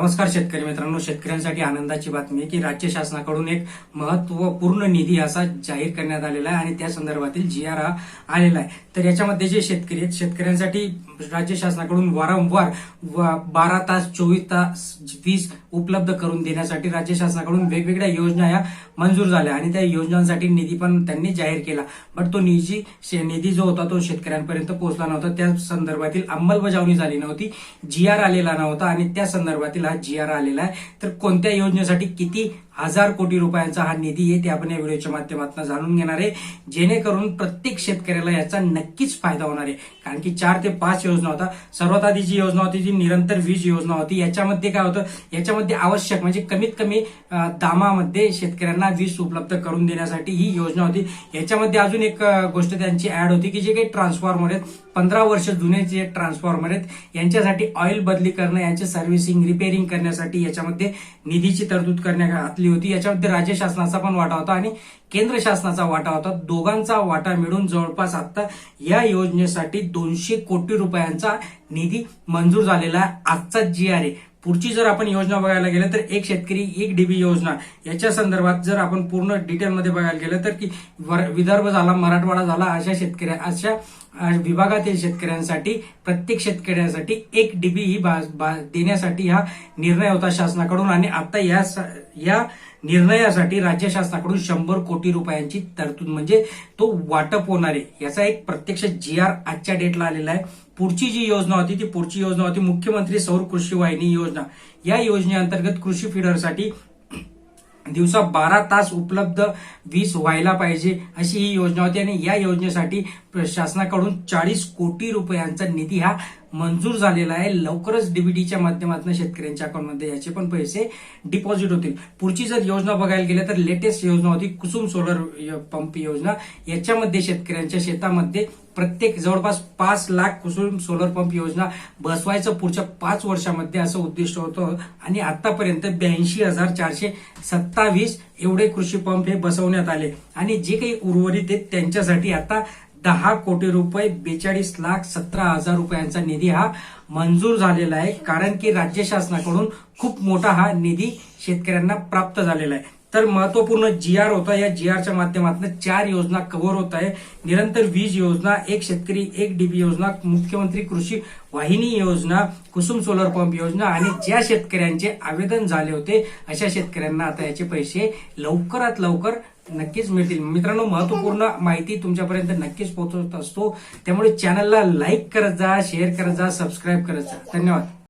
नमस्कार शेतकरी मित्रांनो. शेतकऱ्यांसाठी आनंदाची बातमी की राज्य शासनाकडून एक महत्त्वपूर्ण निधी असा जाहीर करण्यात आलेला आहे आणि त्या संदर्भातील जी आर हा आलेला आहे. तर याच्यामध्ये जे शेतकरी आहेत शेतकऱ्यांसाठी राज्य शासनाकडून वारंवार व- बारा तास चोवीस तास वीज उपलब्ध करून देण्यासाठी राज्य शासनाकडून वेगवेगळ्या योजना या मंजूर झाल्या आणि त्या योजनांसाठी निधी पण त्यांनी जाहीर केला. बट तो निधी शे- निधी जो होता तो शेतकऱ्यांपर्यंत पोहोचला नव्हता. त्या संदर्भातील अंमलबजावणी झाली नव्हती. जी आर आलेला नव्हता आणि त्या संदर्भातील हा जी आर आलेला आहे. तर कोणत्या योजनेसाठी किती हजार कोटी रुपयांचा हा निधी आहे ते आपण या व्हिडिओच्या माध्यमातून जाणून घेणार आहे. जेणेकरून प्रत्येक शेतकऱ्याला याचा नक्कीच फायदा होणार आहे. कारण की चार ते पाच योजना होता. सर्वात आधी जी योजना होती जी निरंतर वीज योजना होती याच्यामध्ये काय होतं? याच्यामध्ये आवश्यक म्हणजे कमीत कमी दामामध्ये शेतकऱ्यांना वीज उपलब्ध करून देण्यासाठी ही योजना होती. याच्यामध्ये अजून एक गोष्ट त्यांची ऍड होती की जे काही ट्रान्सफॉर्मर आहेत पंधरा वर्ष जुने जे ट्रान्सफॉर्मर आहेत यांच्यासाठी ऑइल बदली करणं यांचे सर्व्हिसिंग रिपेअरिंग करण्यासाठी याच्यामध्ये निधीची तरतूद करण्यात आली होती. याच्यामध्ये राज्य शासनाचा पण वाटा होता आणि केंद्र शासनाचा वाटा होता. दोघांचा वाटा मिळून जवळपास आता या योजनेसाठी दोनशे कोटी रुपयांचा निधी मंजूर झालेला आहे. आजचा जी आर पुढची जर आपण योजना बघायला गेलं तर एक शेतकरी एक डीबी योजना याच्या संदर्भात जर आपण पूर्ण डिटेलमध्ये बघायला गेलं तर की वर- विदर्भ झाला मराठवाडा झाला अशा शेतकऱ्या अशा विभागातील शेतकऱ्यांसाठी प्रत्येक शेतकऱ्यांसाठी एक डीबी ही देण्यासाठी हा निर्णय होता शासनाकडून आणि आता या स- या निर्णयासाठी राज्य शासनाकडून शंभर कोटी रुपयांची तरतूद म्हणजे तो वाटप होणार आहे. याचा एक प्रत्यक्ष जी आर आजच्या डेटला आलेला आहे. पुढची जी योजना होती ती पुढची योजना होती मुख्यमंत्री सौर कृषी वाहिनी योजना. या योजनेअंतर्गत कृषी फिडरसाठी दिवसा बारा तास उपलब्ध वीज व्हायला पाहिजे अशी ही योजना होती आणि या योजनेसाठी शासनाकडून चाळीस कोटी रुपयांचा निधी हा मंजूर झालेला आहे. लवकरच डीबीटीच्या माध्यमातून शेतकऱ्यांच्या अकाउंटमध्ये याचे पण पैसे डिपॉझिट होतील. पुढची जर योजना बघायला गेलं तर लेटेस्ट योजना होती कुसुम सोलर पंप योजना. याच्यामध्ये शेतकऱ्यांच्या शेतामध्ये प्रत्येक जवळपास पाच लाख कुसुम सोलर पंप योजना बसवायचं पुढच्या पाच वर्षामध्ये असं उद्दिष्ट होतं. आणि आतापर्यंत ब्याऐंशी हजार चारशे सत्तावीस एवढे कृषी पंप हे बसवण्यात आले. आणि जे काही उर्वरित आहेत त्यांच्यासाठी आता दहा कोटी रुपये बेचाळीस लाख सतरा हजार रुपयांचा निधी हा मंजूर झालेला आहे. कारण की राज्य शासनाकडून खूप मोठा हा निधी शेतकऱ्यांना प्राप्त झालेला आहे. तर महत्त्वपूर्ण जी आर होता. या जी आरच्या माध्यमातून चार योजना कव्हर होत आहे. निरंतर वीज योजना एक शेतकरी एक डीबी योजना मुख्यमंत्री कृषी वाहिनी योजना कुसुम सोलर पंप योजना आणि ज्या शेतकऱ्यांचे आवेदन झाले होते अशा शेतकऱ्यांना आता याचे पैसे लवकरात लवकर नक्कीच मिळतील. मित्रांनो महत्त्वपूर्ण माहिती तुमच्यापर्यंत नक्कीच पोहोचवत असतो. त्यामुळे चॅनलला लाईक करत जा शेअर करत जा सबस्क्राईब करत जा. धन्यवाद.